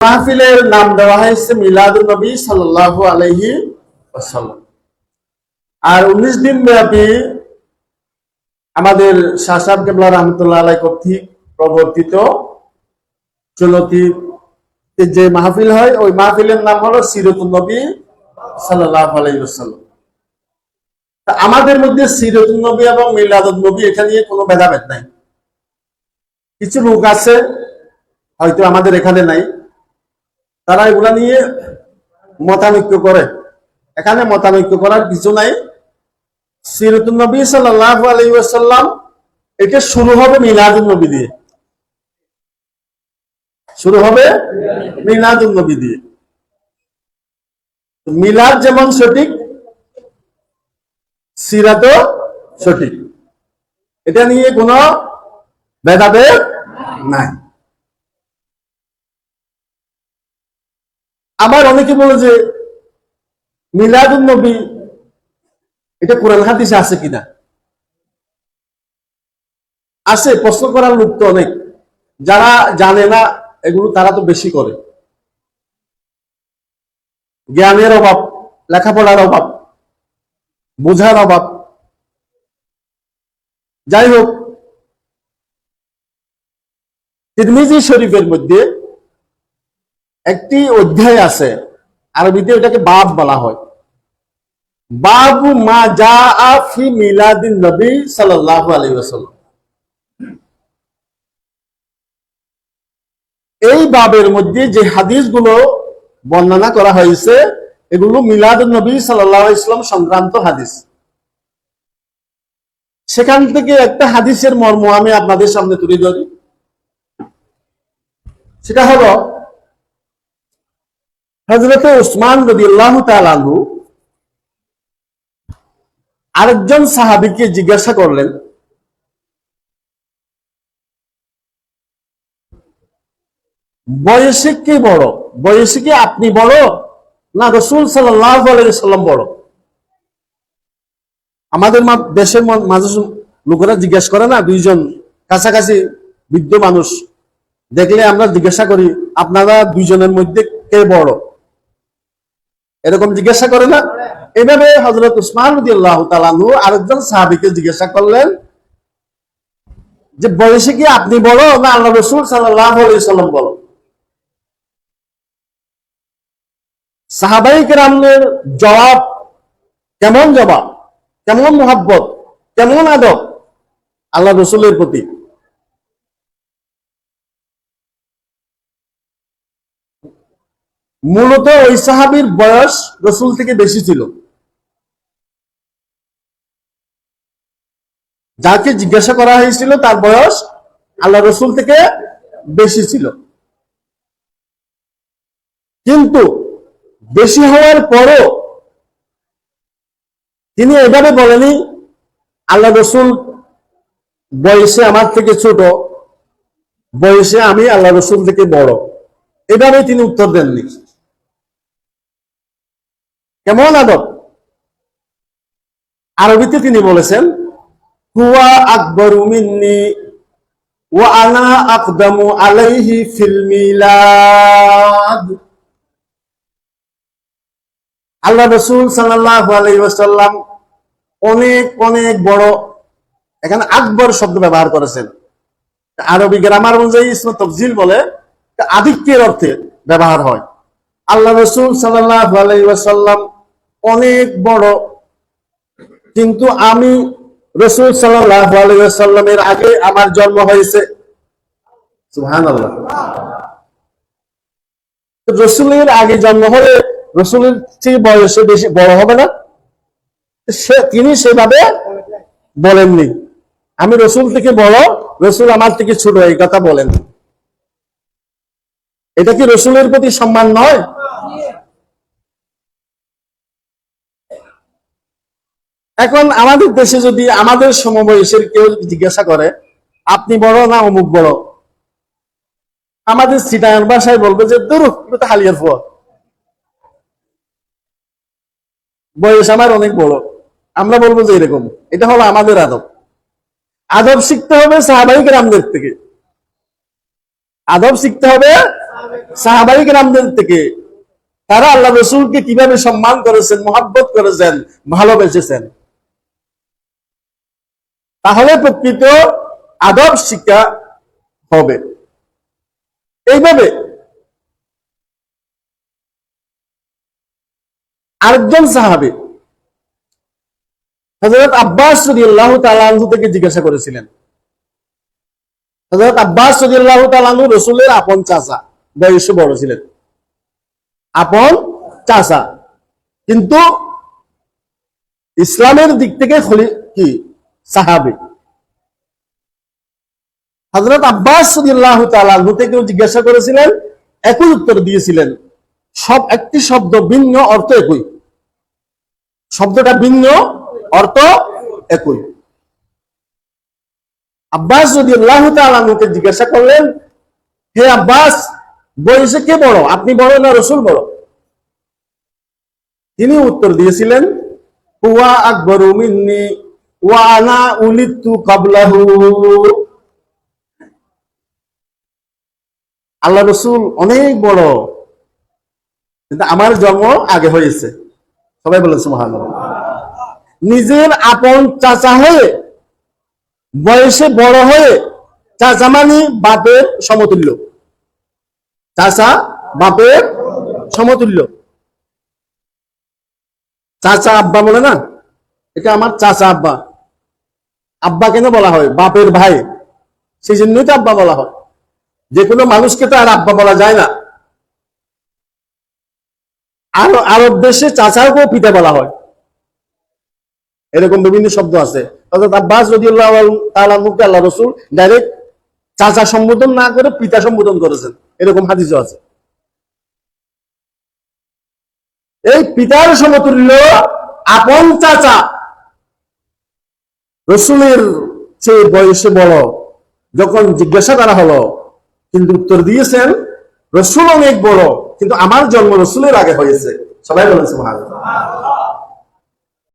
মাহফিলের নাম দেওয়া হয়েছে মিলাদুল নবী সাল্লাল্লাহু ওয়াসাল্লাম। আর উনিশ দিন ব্যাপী আমাদের শাসাব কেবলা রহমতুল্লাহ আলাই কর্তৃক প্রবর্তিত চলতি যে মাহফিল হয়, ওই মাহফিলের নাম হলো সিরতুল নবী সাল্লাল্লাহু আলাইহি আমাদের মধ্যে সিরতুল নবী এবং মিলাদুল নবী এটা নিয়ে কোনো ভেদাভেদ নাই। কিছু লোক আছে, হয়তো আমাদের এখানে নাই তারা এগুলা নিয়ে মতানৈক্য করে। এখানে মতানৈক্য করার কিছু নাই। সিরতুল নবী সাল্লাল্লাহু আলাইহি ওয়াসাল্লাম এটা শুরু হবে মিলাদুল নবী দিয়ে। শুরু হবে মিলাদুল নবী দিয়ে। মিলাদ যেমন সঠিক, সিরাতও সঠিক। এটা নিয়ে কোনো ভেদাভেদ নাই। আবার অনেকে বলে যে মিলাদুল নবী, এটা কোরআন হাদিসে আছে কিনা? আছে, প্রশ্ন করার লোক তো অনেক। যারা জানে না, এগুলো তারা তো বেশি করে। জ্ঞানের অভাব, লেখাপড়ার অভাব, বোঝার অভাব। যাই হোক, তিরমিজি শরীফের মধ্যে একটি অধ্যায় আছে, আরবিতে এটাকে বাব বলা হয়। বাবু মা যা ফি মিলাদিন নবী সাল্লাল্লাহু আলাইহি ওয়াসাল্লাম। এই বাবের মধ্যে যে হাদিসগুলো বর্ণনা করা হয়েছে, এগুলো মিলাদ নবী আলাইহি ইসলাম সংক্রান্ত হাদিস। সেখান থেকে একটা হাদিসের মর্ম আমি আপনাদের সামনে তুলে ধরি। সেটা হলো হজরত উসমান আল্লাহ তালু আরেকজন সাহাবিকে জিজ্ঞাসা করলেন, বয়সে কে বড়? বয়সে কি আপনি বড়? না, রসুল সাল্লাম বড়। আমাদের দেশের মাঝে লোকেরা জিজ্ঞাসা করে না, দুইজন কাছাকাছি বৃদ্ধ মানুষ। দেখলে আমরা জিজ্ঞাসা করি, আপনারা দুইজনের মধ্যে কে বড়? এরকম জিজ্ঞাসা করে না। এভাবে হজরত উসমান আরেকজন সাহাবিকে জিজ্ঞাসা করলেন যে, বয়সে কি আপনি বড় না আল্লাহ রসুল সাল্লাম বড়? সাহাবাই কেরামের জবাব কেমন জবাব? কেমন মোহাব্বত? কেমন আদব? আল্লাহ রসুলের প্রতি। মূলত ওই সাহাবির বয়স রসুল থেকে বেশি ছিল। যাকে জিজ্ঞাসা করা হয়েছিল তার বয়স আল্লাহ রসুল থেকে বেশি ছিল। কিন্তু বেশি হওয়ার পরও তিনি এভাবে বলেনি, আল্লাহ রসুল বয়সে আমার থেকে ছোট, বয়সে আমি আল্লাহ রসুল থেকে বড়। এভাবে তিনি উত্তর দেননি। কেমন আদব? আরবিতে তিনি বলেছেন, হুয়া আকবর মিন্নি ও আনা আকদামু আলাইহি ফিল মিলাদ। আল্লাহ রসুল সাল্লাল্লাহু আলাইহি ওয়াসাল্লাম অনেক অনেক বড় এখানে আকবর শব্দ ব্যবহার করেছেন। আরবি গ্রামার অনুযায়ী ইসমে তফজিল বলে আধিক্যের অর্থে ব্যবহার হয়। আল্লাহ রসুল সাল্লাল্লাহু আলাইহি ওয়াসাল্লাম অনেক বড়। কিন্তু আমি রসুল আলাইহি আগে আমার জন্ম হয়েছে। রসুলের আগে জন্ম হলে রসুলের চেয়ে বয়সে বেশি বড় হবে না। সে, তিনি সেভাবে বলেননি। আমি রসুল থেকে বড়, রসুল আমার থেকে ছোট, এই কথা বলেন। এটা কি রসুলের প্রতি সম্মান নয়? এখন আমাদের দেশে যদি আমাদের সমবয়সের কেউ জিজ্ঞাসা করে, আপনি বড় না অমুক বড়? আমাদের সিটার ভাষায় বলবে যে দুরু তো হালিয়ার ফুয়া বয়স আমার অনেক বড়। আমরা বলব যে এরকম। এটা হলো আমাদের আদব। আদব শিখতে হবে সাহাবাহিক রামদের থেকে। আদব শিখতে হবে সাহাবাহিক রামদের থেকে। তারা আল্লাহ রসুলকে কীভাবে সম্মান করেছেন, মোহাব্বত করেছেন, ভালোবেসেছেন। তাহলে প্রকৃত আদব শিক্ষা হবে। এইভাবে আরেকজন সাহাবি হজরত আব্বাস রদি আল্লাহ তালু থেকে জিজ্ঞাসা করেছিলেন হজরত আব্বাস রদি আল্লাহ তালু রসুলের আপন চাচা, বয়সে বড় ছিলেন। আপন চাচা। কিন্তু ইসলামের দিক থেকে কি? সাহাবি। হজরত আব্বাস থেকে জিজ্ঞাসা করেছিলেন, একই উত্তর দিয়েছিলেন, সব একটি শব্দ ভিন্ন অর্থ একই। শব্দটা ভিন্ন অর্থ একই। আব্বাস যদি আল্লাহ তালকে জিজ্ঞাসা করলেন, হে আব্বাস, বয়সে কে বড়? আপনি বড় না রসুল বড়? তিনি উত্তর দিয়েছিলেন, হুয়া আকবরু মিন্নি। আল্লাহ রসুল অনেক বড়। কিন্তু আমার জন্ম আগে হয়েছে। সবাই বলেছে মহান নিজের আপন চাচা হয়ে, বয়সে বড় হয়ে, চাচা মানে বাপের সমতুল্য। চাচা বাপের সমতুল্য। চাচা আব্বা বলে না? এটা আমার চাচা আব্বা। আব্বা কেন বলা হয়? বাপের ভাই। সেই জন্যই তো আব্বা বলা হয়। যে কোনো মানুষকে তো আর আব্বা বলা যায় না। আর আরব দেশে চাচাকেও পিতা বলা হয়। এরকম বিভিন্ন শব্দ আছে। আব্বাস যদি আল্লাহ রসুল ডাইরেক্ট চাচা সম্বোধন না করে পিতা সম্বোধন করেছেন। এরকম হাদিসও আছে। এই পিতার সমতুল্য আপন চাচা রসুলের চেয়ে বয়সে বড় যখন জিজ্ঞাসা করা হলো, কিন্তু উত্তর দিয়েছেন, রসুল অনেক বড়, কিন্তু আমার জন্ম রসুলের আগে হয়েছে। সবাই বলেছে মহান